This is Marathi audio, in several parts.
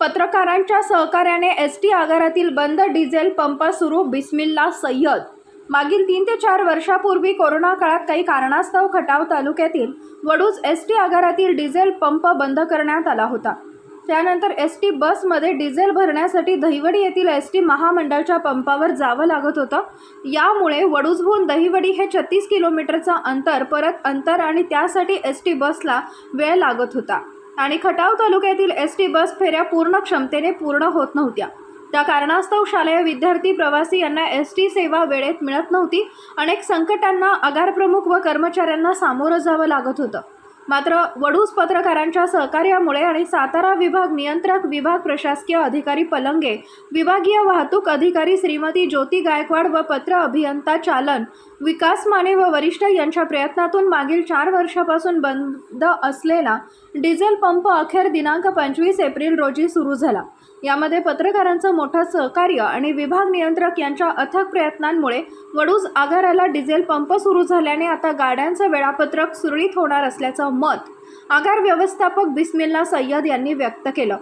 पत्रकारांच्या सहकार्याने एस टी आगारातील बंद डिझेल पंप सुरू बिस्मिल्ला सय्यद. मागील तीन ते चार वर्षापूर्वी कोरोना काळात काही कारणास्तव खटाव तालुक्यातील वडूज एस टी आगारातील डिझेल पंप बंद करण्यात आला होता. त्यानंतर एस टी बसमध्ये डिझेल भरण्यासाठी दहिवडी येथील एस टी महामंडळच्या पंपावर जावं लागत होतं. यामुळे वडूजहून दहिवडी हे छत्तीस किलोमीटरचं अंतर परत अंतर आणि त्यासाठी एस टी बसला वेळ लागत होता. आणि खटाव तालुक्यातील एस टी बस फेऱ्या पूर्ण क्षमतेने पूर्ण होत नव्हत्या. त्या कारणास्तव शालेय विद्यार्थी प्रवासी यांना एस टी सेवा वेळेत मिळत नव्हती. अनेक संकटांना आगारप्रमुख व कर्मचाऱ्यांना सामोरं जावं लागत होतं. मात्र वडूस पत्रकारांच्या सहकार्यामुळे आणि सातारा विभाग नियंत्रक विभाग प्रशासकीय अधिकारी पलंगे विभागीय वाहतूक अधिकारी श्रीमती ज्योती गायकवाड व पत्र अभियंता चालन विकास माने व वरिष्ठ यांच्या प्रयत्नातून मागील चार वर्षापासून बंद असलेला डिझेल पंप अखेर दिनांक पंचवीस एप्रिल रोजी सुरू झाला. यामध्ये पत्रकारांचं मोठं सहकार्य आणि विभाग नियंत्रक यांच्या अथक प्रयत्नांमुळे वडूज आगाराला डिझेल पंप सुरू झाल्याने आता गाड्यांचं वेळापत्रक सुरळीत होणार असल्याचं मत आगार व्यवस्थापक बिस्मिल्ला सय्यद यांनी व्यक्त केलं.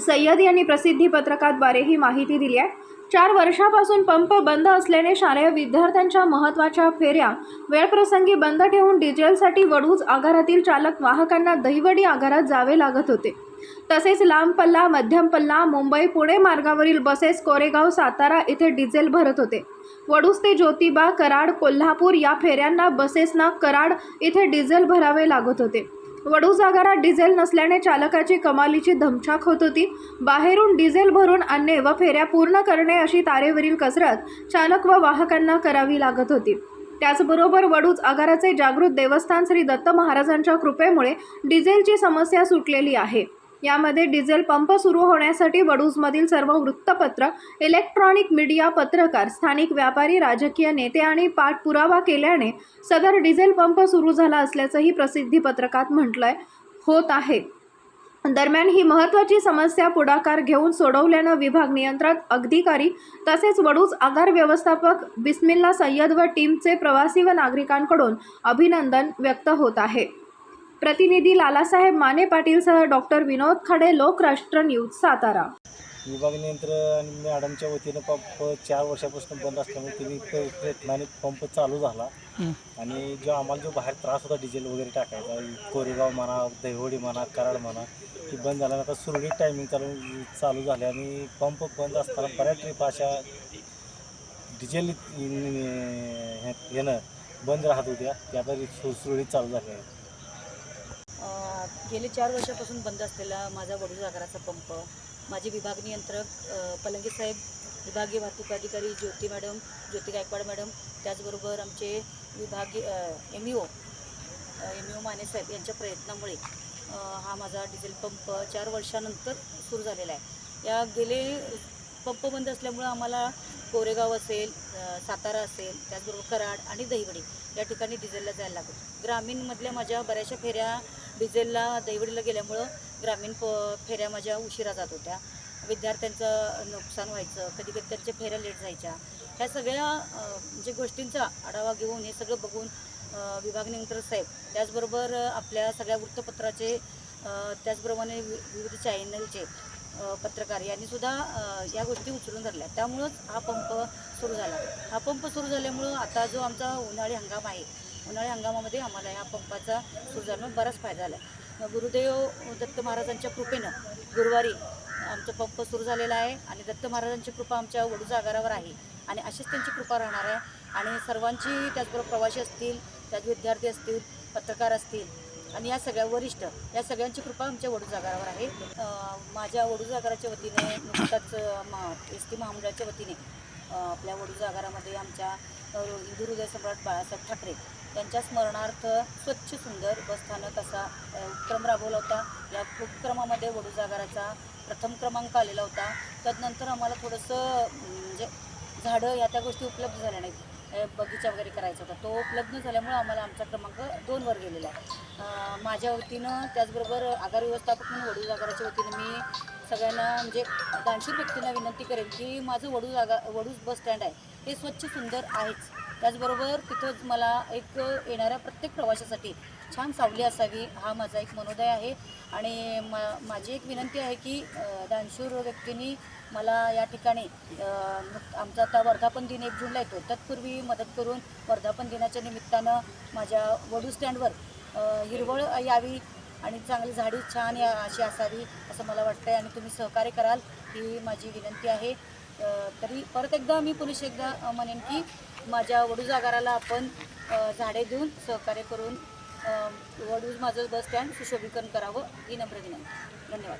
सय्यद यांनी प्रसिद्धी पत्रकाद्वारे ही माहिती दिली आहे. चार वर्षापासून पंप बंद असल्याने शालेय विद्यार्थ्यांच्या महत्त्वाच्या फेऱ्या वेळप्रसंगी बंद ठेवून डिझेलसाठी वडूज आगारातील चालक वाहकांना दहिवडी आगारात जावे लागत होते. तसेच लांब पल्ला मध्यम पल्ला मुंबई पुणे मार्गावरील बसेस कोरेगाव सातारा इथे डिझेल भरत होते. वडूज ते ज्योतिबा कराड कोल्हापूर या फेऱ्यांना बसेसना कराड इथे डिझेल भरावे लागत होते. वडूज आगारात डिझेल नसल्याने चालकाची कमालीची धमछाक होत होती. बाहेरून डिझेल भरून आणणे व फेऱ्या पूर्ण करणे अशी तारेवरील कसरत चालक व वाहकांना करावी लागत होती. त्याचबरोबर वडूज आगाराचे जागृत देवस्थान श्री दत्त महाराजांच्या कृपेमुळे डिझेलची समस्या सुटलेली आहे. यामध्ये डिझेल पंप सुरू होण्यासाठी वडूजमधील सर्व वृत्तपत्र इलेक्ट्रॉनिक मीडिया पत्रकार स्थानिक व्यापारी राजकीय नेते आणि पाठपुरावा केल्याने सदर डिझेल पंप सुरू झाला असल्याचंही प्रसिद्धी पत्रकात म्हटलंय होत आहे. दरम्यान ही महत्त्वाची समस्या पुढाकार घेऊन सोडवल्यानं विभाग नियंत्रक अधिकारी तसेच वडूज आगार व्यवस्थापक बिस्मिल्ला सय्यद व टीमचे प्रवासी व नागरिकांकडून अभिनंदन व्यक्त होत आहे. प्रतिनिधी लालासाहेब माने पाटीलसह डॉक्टर विनोद खडे लोकराष्ट्र न्यूज सातारा. विभाग नियंत्रण मॅडमच्या वतीनं पंप चार वर्षापासून बंद असल्यामुळे तिने प्र- प्रयत्नाने पंप चालू झाला. आणि जो आम्हाला जो बाहेर त्रास होता डिझेल वगैरे टाकायचा कोरेगाव म्हणा दहिवडी म्हणा कराड म्हणा ती बंद झाल्यानं आता सुरळीत टायमिंग चालू चालू झाले आणि पंप बंद असताना बऱ्याच ट्रिप अशा डिझेल हे- येणं बंद राहत होत्या. त्या आता सु- सुरळीत चालू झाल्या. आहेत गेले चार वर्षापासून बंद असलेला माझा वडूज आगाराचा पंप माझे विभाग नियंत्रक अ, पलंगे साहेब विभागीय वाहतूक अधिकारी ज्योती मॅडम ज्योती गायकवाड मॅडम त्याचबरोबर आमचे विभागीय M E O M E O Mane साहेब यांच्या प्रयत्नामुळे हा माझा डिझेल पंप चार वर्षानंतर सुरू झालेला आहे. या गेले पंप बंद असल्यामुळं आम्हाला कोरेगाव असेल सातारा असेल त्याचबरोबर कराड आणि दहिवडी या ठिकाणी डिझेलला जायला लागत ग्रामीणमधल्या माझ्या बऱ्याचशा फेऱ्या डिझेलला दैवडीला गेल्यामुळं ग्रामीण प फेऱ्या माझ्या उशिरा जात होत्या. विद्यार्थ्यांचं नुकसान व्हायचं कधी कधी त्यांच्या फेऱ्या लेट जायच्या. ह्या सगळ्या म्हणजे गोष्टींचा आढावा घेऊन हे सगळं बघून विभाग नियंत्रक साहेब त्याचबरोबर आपल्या सगळ्या वृत्तपत्राचे त्याचप्रमाणे वि- विविध चॅनलचे पत्रकार यांनीसुद्धा या गोष्टी उचलून धरल्या. त्यामुळंच हा पंप सुरू झाला. हा पंप सुरू झाल्यामुळं आता जो आमचा उन्हाळी हंगाम आहे उन्हाळी हंगामामध्ये आम्हाला या पंपाचा सुरू झाल्यामुळे बराच फायदा झाला आहे गुरुदेव दत्त महाराजांच्या कृपेनं गुरुवारी आमचा पंप सुरू झालेला आहे आणि दत्त महाराजांची कृपा आमच्या वडूजा आगारावर आहे आणि अशीच त्यांची कृपा राहणार आहे. आणि सर्वांची त्याचबरोबर प्रवासी असतील त्यात विद्यार्थी असतील पत्रकार असतील आणि या सगळ्या वरिष्ठ या सगळ्यांची कृपा आमच्या वडूज आगारावर आहे. माझ्या वडूज आगाराच्या वतीने नुकताच एस टी महामंडळाच्या वतीने आपल्या वडूज आगारामध्ये आमच्या अं, सम्राट बाळासाहेब ठाकरे त्यांच्या स्मरणार्थ स्वच्छ सुंदर बसस्थानक असा उपक्रम राबवला होता. या उपक्रमामध्ये वडूजागाराचा प्रथम क्रमांक आलेला होता. त्यानंतर आम्हाला थोडंसं म्हणजे झाडं या त्या गोष्टी उपलब्ध झाल्या नाहीत. बगीचा वगैरे करायचा होता. तो उपलब्ध न झाल्यामुळं आम्हाला आमचा क्रमांक दोनवर गेलेला आहे. माझ्या वतीनं त्याचबरोबर आगार व्यवस्थापक म्हणून वडूज आगाराच्या वतीनं मी सगळ्यांना म्हणजे दानशीर व्यक्तींना विनंती करेन की माझं वडूज आगा वडूज बस स्टँड आहे. हे स्वच्छ सुंदर आहेच. त्याचबरोबर तिथं मला एक येणाऱ्या प्रत्येक प्रवाशासाठी छान सावली असावी हा माझा एक मनोदय आहे. आणि मा माझी एक विनंती आहे की दानशूर व्यक्तींनी मला या ठिकाणी आमचा आता वर्धापन दिन एक जूनला येतो. तत्पूर्वी मदत करून वर्धापन दिनाच्या निमित्तानं माझ्या वडू स्टँडवर हिरवळ यावी आणि चांगली झाडी छान या अशी असावी असं मला वाटतं आहे आणि तुम्ही सहकार्य कराल ही माझी विनंती आहे. तरी परत एकदा मी पुरुष एकदा म्हणेन की माझ्या वडूज आगाराला आपण झाडे देऊन सहकार्य करून वडूज माझं बस स्टँड सुशोभीकरण करावं ही नम्र विनंती. धन्यवाद.